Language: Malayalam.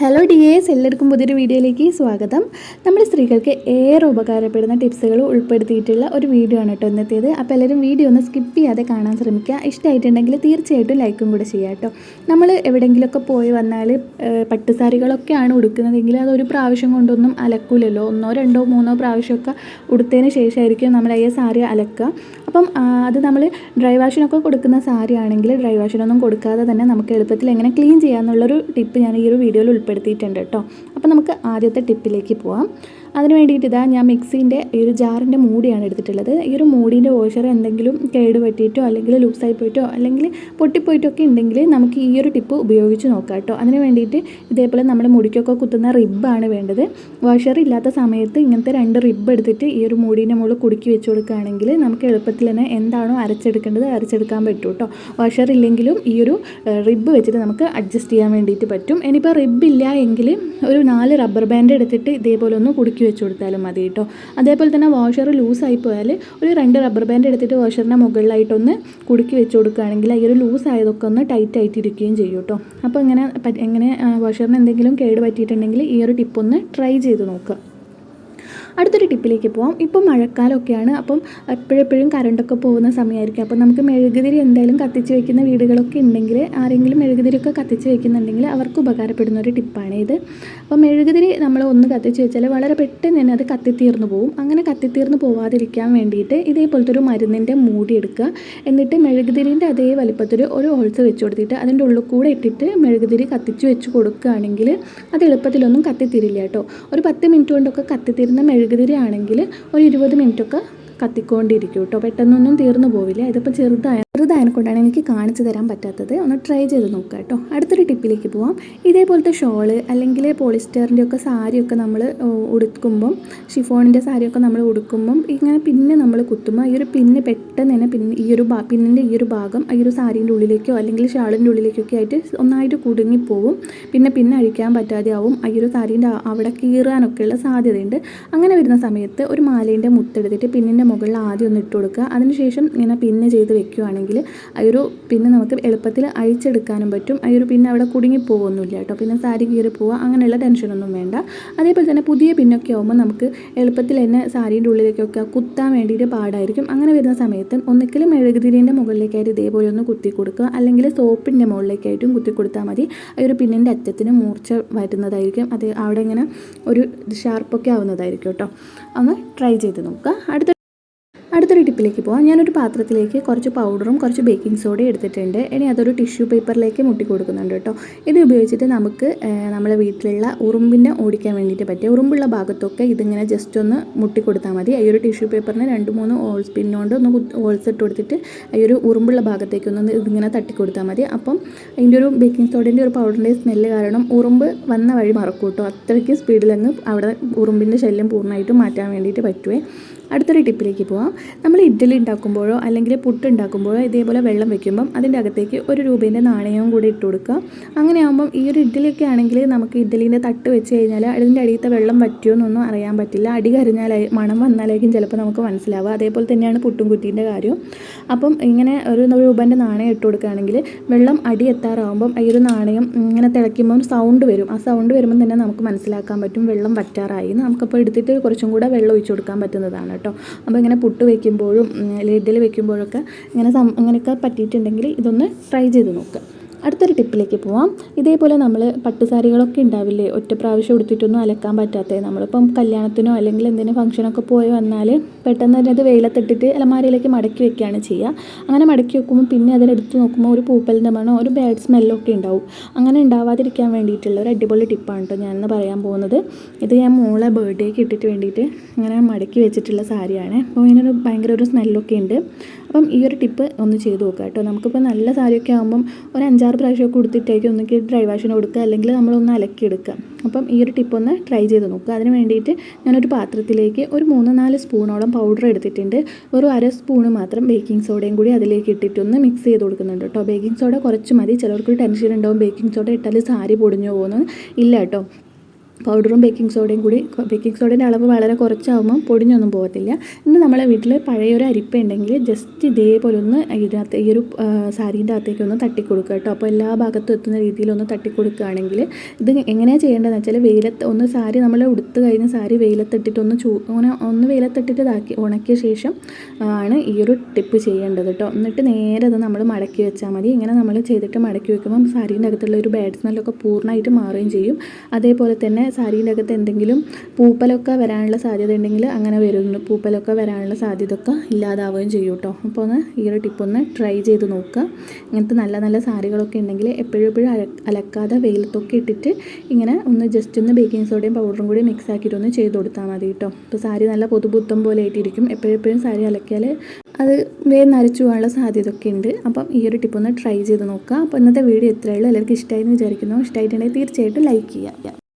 ഹലോ ഡി എസ് എല്ലാവർക്കും പുതിയൊരു വീഡിയോയിലേക്ക് സ്വാഗതം. നമ്മൾ സ്ത്രീകൾക്ക് ഏറെ ഉപകാരപ്പെടുന്ന ടിപ്സുകൾ ഉൾപ്പെടുത്തിയിട്ടുള്ള ഒരു വീഡിയോ ആണ് കേട്ടോ ഇന്നത്തേത്. അപ്പോൾ എല്ലാവരും വീഡിയോ ഒന്ന് സ്കിപ്പ് ചെയ്യാതെ കാണാൻ ശ്രമിക്കുക. ഇഷ്ടമായിട്ടുണ്ടെങ്കിൽ തീർച്ചയായിട്ടും ലൈക്കും കൂടെ ചെയ്യുക കേട്ടോ. നമ്മൾ എവിടെയെങ്കിലുമൊക്കെ പോയി വന്നാൽ പട്ടുസാരികളൊക്കെയാണ് ഉടുക്കുന്നതെങ്കിൽ അതൊരു പ്രാവശ്യം കൊണ്ടൊന്നും അലക്കൂലല്ലോ. ഒന്നോ രണ്ടോ മൂന്നോ പ്രാവശ്യമൊക്കെ ഉടുത്തതിന് ശേഷമായിരിക്കും നമ്മൾ ഈ സാരി അലക്കുക. അപ്പം അത് നമ്മൾ ഡ്രൈ വാഷിനൊക്കെ കൊടുക്കുന്ന സാരി ആണെങ്കിൽ ഡ്രൈ വാഷിനൊന്നും കൊടുക്കാതെ തന്നെ നമുക്ക് എളുപ്പത്തിൽ എങ്ങനെ ക്ലീൻ ചെയ്യാമെന്നുള്ളൊരു ടിപ്പ് ഞാൻ ഈ ഒരു വീഡിയോയിൽ ഉൾപ്പെടുത്തിയിട്ടുണ്ട് കേട്ടോ. അപ്പോൾ നമുക്ക് ആദ്യത്തെ ടിപ്പിലേക്ക് പോവാം. അതിന് വേണ്ടിയിട്ട് ഇതാ ഞാൻ മിക്സീന്റെ ഈ ഒരു ജാറിന്റെ മൂടിയാണ് എടുത്തിട്ടുള്ളത്. ഈ ഒരു മൂടിന്റെ വാഷർ എന്തെങ്കിലും കേട് പറ്റിയിട്ടോ അല്ലെങ്കിൽ ലൂസായി പോയിട്ടോ അല്ലെങ്കിൽ പൊട്ടിപ്പോയിട്ടോ ഒക്കെ ഉണ്ടെങ്കിൽ നമുക്ക് ഈ ഒരു ടിപ്പ് ഉപയോഗിച്ച് നോക്കാം കേട്ടോ. അതിന് വേണ്ടിയിട്ട് ഇതേപോലെ നമ്മുടെ മുടിക്കൊക്കെ കുത്തുന്ന റിബാണ് വേണ്ടത്. വാഷർ ഇല്ലാത്ത സമയത്ത് ഇങ്ങനത്തെ രണ്ട് റിബ് എടുത്തിട്ട് ഈ ഒരു മൂടീന്റെ മുകളിൽ കുടുക്കി വെച്ച് കൊടുക്കുകയാണെങ്കിൽ നമുക്ക് എളുപ്പത്തിൽ തന്നെ എന്താണോ അരച്ചെടുക്കേണ്ടത് അരച്ചെടുക്കാൻ പറ്റും കേട്ടോ. വാഷർ ഇല്ലെങ്കിലും ഈ ഒരു റിബ് വെച്ചിട്ട് നമുക്ക് അഡ്ജസ്റ്റ് ചെയ്യാൻ വേണ്ടിയിട്ട് പറ്റും. ഇനിയിപ്പോൾ റിബ്ബില്ല എങ്കിൽ ഒരു നാല് റബ്ബർ ബാൻഡ് എടുത്തിട്ട് ഇതേപോലെ ഒന്ന് കുടുക്കി വെച്ച് കൊടുത്താലും മതി കേട്ടോ. അതേപോലെ തന്നെ വാഷർ ലൂസായി പോയാൽ ഒരു രണ്ട് റബ്ബർ ബാൻഡ് എടുത്തിട്ട് വാഷറിന്റെ മുകളിലായിട്ടൊന്ന് കുടുക്കി വെച്ച് കൊടുക്കുകയാണെങ്കിൽ ഈ ഒരു ലൂസ് ആയതൊക്കെ ഒന്ന് ടൈറ്റ് ആയിട്ട് ഇരിക്കുകയും ചെയ്യും കേട്ടോ. അപ്പോൾ ഇങ്ങനെ എങ്ങനെ വാഷറിന് എന്തെങ്കിലും കേട് പറ്റിയിട്ടുണ്ടെങ്കിൽ ഈ ഒരു ടിപ്പൊന്ന് ട്രൈ ചെയ്ത് നോക്കുക. അടുത്തൊരു ടിപ്പിലേക്ക് പോവാം. ഇപ്പോൾ മഴക്കാലമൊക്കെയാണ്. അപ്പം എപ്പോഴെപ്പോഴും കറണ്ടൊക്കെ പോകുന്ന സമയമായിരിക്കും. അപ്പം നമുക്ക് മെഴുകുതിരി എന്തായാലും കത്തിച്ച് വെക്കുന്ന വീടുകളൊക്കെ ഉണ്ടെങ്കിൽ ആരെങ്കിലും മെഴുകുതിരിയൊക്കെ കത്തിച്ച് വെക്കുന്നുണ്ടെങ്കിൽ അവർക്ക് ഉപകാരപ്പെടുന്ന ഒരു ടിപ്പാണ് ഇത്. അപ്പോൾ മെഴുകുതിരി നമ്മൾ ഒന്ന് കത്തിച്ച് വെച്ചാൽ വളരെ പെട്ടെന്ന് തന്നെ അത് കത്തിത്തീർന്നു പോകും അങ്ങനെ കത്തിത്തീർന്നു പോവാതിരിക്കാൻ വേണ്ടിയിട്ട് ഇതേപോലത്തെ ഒരു മരുന്നിന്റെ മൂടി എടുക്കുക. എന്നിട്ട് മെഴുകുതിരിന്റെ അതേ വലിപ്പത്തിൽ ഒരു ഹോൾസ് വെച്ച് കൊടുത്തിട്ട് അതിന്റെ ഉള്ളിൽ കൂടെ ഇട്ടിട്ട് മെഴുകുതിരി കത്തിച്ച് വെച്ച് കൊടുക്കുകയാണെങ്കിൽ അത് എളുപ്പത്തിലൊന്നും കത്തിത്തീരില്ല കേട്ടോ. ഒരു പത്ത് മിനിറ്റ് കൊണ്ടൊക്കെ കത്തിത്തീരുന്ന മെഴുകുതിരി ആണെങ്കിൽ ഒരു ഇരുപത് മിനിറ്റൊക്കെ കത്തിക്കൊണ്ടിരിക്കും കേട്ടോ. പെട്ടെന്നൊന്നും തീർന്നു പോവില്ല. ഇതിപ്പോൾ ചെറുതായ ചെറുതായതിനെ കൊണ്ടാണ് എനിക്ക് കാണിച്ചു തരാൻ പറ്റാത്തത്. ഒന്ന് ട്രൈ ചെയ്ത് നോക്കുക കേട്ടോ. അടുത്തൊരു ടിപ്പിലേക്ക് പോവാം. ഇതേപോലത്തെ ഷോൾ അല്ലെങ്കിൽ പോളിസ്റ്ററിന്റെ ഒക്കെ സാരിയൊക്കെ നമ്മൾ ഉടുക്കുമ്പം ഷിഫോണിന്റെ സാരിയൊക്കെ നമ്മൾ ഉടുക്കുമ്പം ഇങ്ങനെ പിന്നെ നമ്മൾ കുത്തുമ്പോൾ ഈ ഒരു പിന്ന് പെട്ടെന്ന് തന്നെ പിന്നെ ഈ ഒരു പിന്നിന്റെ ഈ ഒരു ഭാഗം ഈ ഒരു സാരീന്റെ ഉള്ളിലേക്കോ അല്ലെങ്കിൽ ഷാളിന്റെ ഉള്ളിലേക്കൊക്കെ ആയിട്ട് ഒന്നായിട്ട് കുടുങ്ങിപ്പോവും പിന്നെ പിന്നെ അഴിക്കാൻ പറ്റാതെ ആവും ഈ ഒരു സാരീന്റെ അവിടെ കീറാനൊക്കെയുള്ള സാധ്യതയുണ്ട്. അങ്ങനെ വരുന്ന സമയത്ത് ഒരു മാലേന്റെ മുത്തെടുത്തിട്ട് പിന്നിന്റെ മുകളിൽ ആദ്യം ഒന്ന് ഇട്ട് കൊടുക്കുക. അതിനുശേഷം ഇങ്ങനെ പിന്ന് ചെയ്ത് വെക്കുകയാണെങ്കിൽ ആ ഒരു പിന്നെ നമുക്ക് എളുപ്പത്തിൽ അഴിച്ചെടുക്കാനും പറ്റും. ആ ഒരു പിന്നെ അവിടെ കുടുങ്ങി പോകുന്നില്ല കേട്ടോ. പിന്നെ സാരി കീറി പോവുക അങ്ങനെയുള്ള ടെൻഷനൊന്നും വേണ്ട. അതേപോലെ തന്നെ പുതിയ പിന്നൊക്കെ ആകുമ്പോൾ നമുക്ക് എളുപ്പത്തിൽ തന്നെ സാരീന്റെ ഉള്ളിലേക്കൊക്കെ കുത്താൻ വേണ്ടിയിട്ട് പാടായിരിക്കും. അങ്ങനെ വരുന്ന സമയത്ത് ഒന്നിക്കൽ മെഴുകുതിരീന്റെ മുകളിലേക്കായിട്ട് ഇതേപോലെ ഒന്ന് കുത്തി കൊടുക്കുക. അല്ലെങ്കിൽ സോപ്പിന്റെ മുകളിലേക്കായിട്ടും കുത്തി കൊടുത്താൽ മതി. ആ ഒരു പിന്നിന്റെ അറ്റത്തിന് മൂർച്ച വരുന്നതായിരിക്കും. അത് അവിടെ ഇങ്ങനെ ഒരു ഷാർപ്പൊക്കെ ആവുന്നതായിരിക്കും കേട്ടോ. ഒന്ന് ട്രൈ ചെയ്ത് നോക്കുക. അടുത്ത അടുത്തൊരു ടിപ്പിലേക്ക് പോകാം ഞാനൊരു പാത്രത്തിലേക്ക് കുറച്ച് പൗഡറും കുറച്ച് ബേക്കിംഗ് സോഡയും എടുത്തിട്ടുണ്ട്. ഇനി അതൊരു ടിഷ്യൂ പേപ്പറിലേക്ക് മുട്ടി കൊടുക്കുന്നുണ്ട് കേട്ടോ. ഇത് ഉപയോഗിച്ചിട്ട് നമുക്ക് നമ്മളെ വീട്ടിലുള്ള ഉറുമ്പിനെ ഓടിക്കാൻ വേണ്ടിയിട്ട് പറ്റിയ ഉറുമ്പുള്ള ഭാഗത്തൊക്കെ ഇതിങ്ങനെ ജസ്റ്റ് ഒന്ന് മുട്ടി കൊടുത്താൽ മതി. ഈ ഒരു ടിഷ്യൂ പേപ്പറിന് രണ്ട് മൂന്ന് ഹോൾസ് പിന്നുകൊണ്ട് ഒന്ന് ഹോൾസ് ഇട്ട് കൊടുത്തിട്ട് ഈ ഒരു ഉറുമ്പുള്ള ഭാഗത്തേക്ക് ഒന്ന് ഇതിങ്ങനെ തട്ടി കൊടുത്താൽ മതി. അപ്പം അതിന്റെ ഒരു ബേക്കിംഗ് സോഡേന്റെ ഒരു പൗഡറിന്റെ സ്മെല്ല് കാരണം ഉറുമ്പ് വന്ന വഴി മറക്കും കേട്ടോ. അത്രയ്ക്ക് സ്പീഡിലങ്ങ് അവിടെ ഉറുമ്പിന്റെ ശല്യം പൂർണമായിട്ടും മാറ്റാൻ വേണ്ടിയിട്ട് പറ്റുമേ അടുത്തൊരു ടിപ്പിലേക്ക് പോവാം. നമ്മൾ ഇഡ്ഡലി ഉണ്ടാക്കുമ്പോഴോ അല്ലെങ്കിൽ പുട്ട് ഉണ്ടാക്കുമ്പോഴോ ഇതേപോലെ വെള്ളം വെക്കുമ്പം അതിന്റെ അകത്തേക്ക് ഒരു രൂപേന്റെ നാണയവും കൂടി ഇട്ട് കൊടുക്കുക. അങ്ങനെ ആകുമ്പം ഈ ഒരു ഇഡ്ഡലിയൊക്കെ ആണെങ്കിൽ നമുക്ക് ഇഡ്ഡലീന്റെ തട്ട് വെച്ച് കഴിഞ്ഞാൽ അതിന്റെ അടിയത്തെ വെള്ളം പറ്റുമോ എന്നൊന്നും അറിയാൻ പറ്റില്ല. അടി കരിഞ്ഞാലായി മണം വന്നാലേക്കും ചിലപ്പോൾ നമുക്ക് മനസ്സിലാവുക. അതേപോലെ തന്നെയാണ് പുട്ടും കുറ്റീന്റെ കാര്യം അപ്പം ഇങ്ങനെ ഒരു രൂപേന്റെ നാണയം ഇട്ട് കൊടുക്കുകയാണെങ്കിൽ വെള്ളം അടി എത്താറാകുമ്പം ഈ ഒരു നാണയം ഇങ്ങനെ തിളയ്ക്കുമ്പം സൗണ്ട് വരും. ആ സൗണ്ട് വരുമ്പം തന്നെ നമുക്ക് മനസ്സിലാക്കാൻ പറ്റും വെള്ളം വറ്റാറായി നമുക്കപ്പോൾ എടുത്തിട്ട് കുറച്ചും കൂടെ വെള്ളം ഒഴിച്ചു കൊടുക്കാൻ പറ്റുന്നതാണ് കേട്ടോ. അപ്പോൾ ഇങ്ങനെ പുട്ട് വയ്ക്കുമ്പോഴും ലഡ്ഡിൽ വയ്ക്കുമ്പോഴൊക്കെ ഇങ്ങനെ സം അങ്ങനെയൊക്കെ പറ്റിയിട്ടുണ്ടെങ്കിൽ ഇതൊന്ന് ട്രൈ ചെയ്ത് നോക്കുക അടുത്തൊരു ടിപ്പിലേക്ക് പോവാം. ഇതേപോലെ നമ്മൾ പട്ടുസാരികളൊക്കെ ഉണ്ടാവില്ലേ? ഒറ്റ പ്രാവശ്യം ഉടുത്തിട്ടൊന്നും അലക്കാൻ പറ്റാത്തത് നമ്മളിപ്പം കല്യാണത്തിനോ അല്ലെങ്കിൽ എന്തെങ്കിലും ഫംഗ്ഷനൊക്കെ പോയി വന്നാൽ പെട്ടെന്ന് തന്നെ അത് വെയിലത്തിട്ടിട്ട് അലമാരയിലേക്ക് മടക്കി വെക്കുകയാണ് ചെയ്യുക. അങ്ങനെ മടക്കി വെക്കുമ്പോൾ പിന്നെ അതിനെടുത്ത് നോക്കുമ്പോൾ ഒരു പൂപ്പലിന്റെ മണോ ഒരു ബാഡ് സ്മെല്ലോ ഒക്കെ ഉണ്ടാവും. അങ്ങനെ ഉണ്ടാവാതിരിക്കാൻ വേണ്ടിയിട്ടുള്ള ഒരു അടിപൊളി ടിപ്പാണ് കേട്ടോ ഞാനിന്ന് പറയാൻ പോകുന്നത്. ഇത് ഞാൻ മോളെ ബർത്ത്ഡേക്ക് ഇട്ടിട്ട് വേണ്ടിയിട്ട് ഇങ്ങനെ മടക്കി വെച്ചിട്ടുള്ള സാരിയാണ്. അപ്പോൾ ഇതിനൊരു ഭയങ്കര ഒരു സ്മെല്ലൊക്കെ ഉണ്ട്. അപ്പം ഈ ഒരു ടിപ്പ് ഒന്ന് ചെയ്ത് നോക്കുക കേട്ടോ. നമുക്കിപ്പോൾ നല്ല സാരിയൊക്കെ ആകുമ്പം ഒരു അഞ്ചാറ് പ്രാവശ്യമൊക്കെ കൊടുത്തിട്ടായിരിക്കും ഒന്നിക്ക് ഡ്രൈ വാഷിന് കൊടുക്കുക അല്ലെങ്കിൽ നമ്മളൊന്ന് അലക്കിയെടുക്കുക അപ്പം ഈ ഒരു ടിപ്പ് ഒന്ന് ട്രൈ ചെയ്ത് നോക്കുക. അതിന് വേണ്ടിയിട്ട് ഞാനൊരു പാത്രത്തിലേക്ക് ഒരു മൂന്ന് നാല് സ്പൂണോളം പൗഡർ എടുത്തിട്ടുണ്ട്. ഒരു അര സ്പൂണ് മാത്രം ബേക്കിംഗ് സോഡയും കൂടി അതിലേക്ക് ഇട്ടിട്ടൊന്ന് മിക്സ് ചെയ്ത് കൊടുക്കുന്നുണ്ട് കേട്ടോ. ബേക്കിംഗ് സോഡ കുറച്ച് മതി. ചിലർക്ക് ടെൻഷൻ ഉണ്ടാവും. ബേക്കിംഗ് സോഡ ഇട്ടാൽ സാരി പൊടിഞ്ഞു പോകുന്നു ഇല്ല കേട്ടോ. പൗഡറും ബേക്കിംഗ് സോഡയും കൂടി ബേക്കിംഗ് സോഡേന്റെ അളവ് വളരെ കുറച്ചാകുമ്പോൾ പൊടിഞ്ഞൊന്നും പോകത്തില്ല. ഇന്ന് നമ്മളെ വീട്ടിൽ പഴയൊരു അരിപ്പ ഉണ്ടെങ്കിൽ ജസ്റ്റ് ഇതേപോലെ ഒന്ന് ഇതിനകത്ത് ഈ ഒരു സാരീന്റെ അകത്തേക്ക് ഒന്ന് തട്ടിക്കൊടുക്കുക കേട്ടോ. അപ്പോൾ എല്ലാ ഭാഗത്തും എത്തുന്ന രീതിയിൽ ഒന്ന് തട്ടിക്കൊടുക്കുകയാണെങ്കിൽ ഇത് എങ്ങനെയാണ് ചെയ്യേണ്ടതെന്ന് വെച്ചാൽ വെയിലത്ത് ഒന്ന് സാരി നമ്മൾ ഉടുത്ത് കഴിഞ്ഞ സാരി വെയിലത്തിട്ടിട്ട് ഒന്ന് ചൂ അങ്ങനെ ഒന്ന് വെയിലത്തിട്ടിട്ട് ഇതാക്കി ഉണക്കിയ ശേഷം ആണ് ഈ ഒരു ടിപ്പ് ചെയ്യേണ്ടത് കേട്ടോ. എന്നിട്ട് നേരെ അത് നമ്മൾ മടക്കി വെച്ചാൽ മതി. ഇങ്ങനെ നമ്മൾ ചെയ്തിട്ട് മടക്കി വെക്കുമ്പം സാരീന്റെ അകത്തുള്ള ഒരു ബാഡ് സ്മെല്ലൊക്കെ പൂർണമായിട്ട് മാറുകയും ചെയ്യും. അതേപോലെ തന്നെ സാരീന്റെ എന്തെങ്കിലും പൂപ്പലൊക്കെ വരാനുള്ള സാധ്യത ഉണ്ടെങ്കിൽ അങ്ങനെ വരുന്നു. പൂപ്പലൊക്കെ വരാനുള്ള സാധ്യത ഒക്കെ ഇല്ലാതാവുകയും ചെയ്യും കേട്ടോ. അപ്പോൾ ഒന്ന് ഈ ഒരു ടിപ്പ് ഒന്ന് ട്രൈ ചെയ്ത് നോക്കുക. ഇങ്ങനത്തെ നല്ല നല്ല സാരികളൊക്കെ ഉണ്ടെങ്കിൽ എപ്പോഴും എപ്പോഴും അല അലക്കാതെ വെയിലത്തൊക്കെ ഇട്ടിട്ട് ഇങ്ങനെ ഒന്ന് ജസ്റ്റ് ഒന്ന് ബേക്കിംഗ് സോഡയും പൗഡറും കൂടി മിക്സ് ആക്കിയിട്ടൊന്ന് ചെയ്ത് കൊടുത്താൽ മതി കേട്ടോ. അപ്പോൾ സാരി നല്ല പൊതുബുദ്ധം പോലെ ആയിട്ടിരിക്കും. എപ്പോഴും എപ്പോഴും സാരി അലക്കിയാൽ അത് വേഗം നരച്ചു പോകാനുള്ള സാധ്യത ഒക്കെ ഉണ്ട്. അപ്പം ഈ ഒരു ടിപ്പ് ഒന്ന് ട്രൈ ചെയ്ത് നോക്കുക. അപ്പോൾ ഇന്നത്തെ വീഡിയോ എത്രയുള്ളൂ എല്ലാവർക്കും ഇഷ്ടമായി എന്ന് വിചാരിക്കുന്നു. ഇഷ്ടമായിട്ടുണ്ടെങ്കിൽ തീർച്ചയായിട്ടും ലൈക്ക് ചെയ്യുക.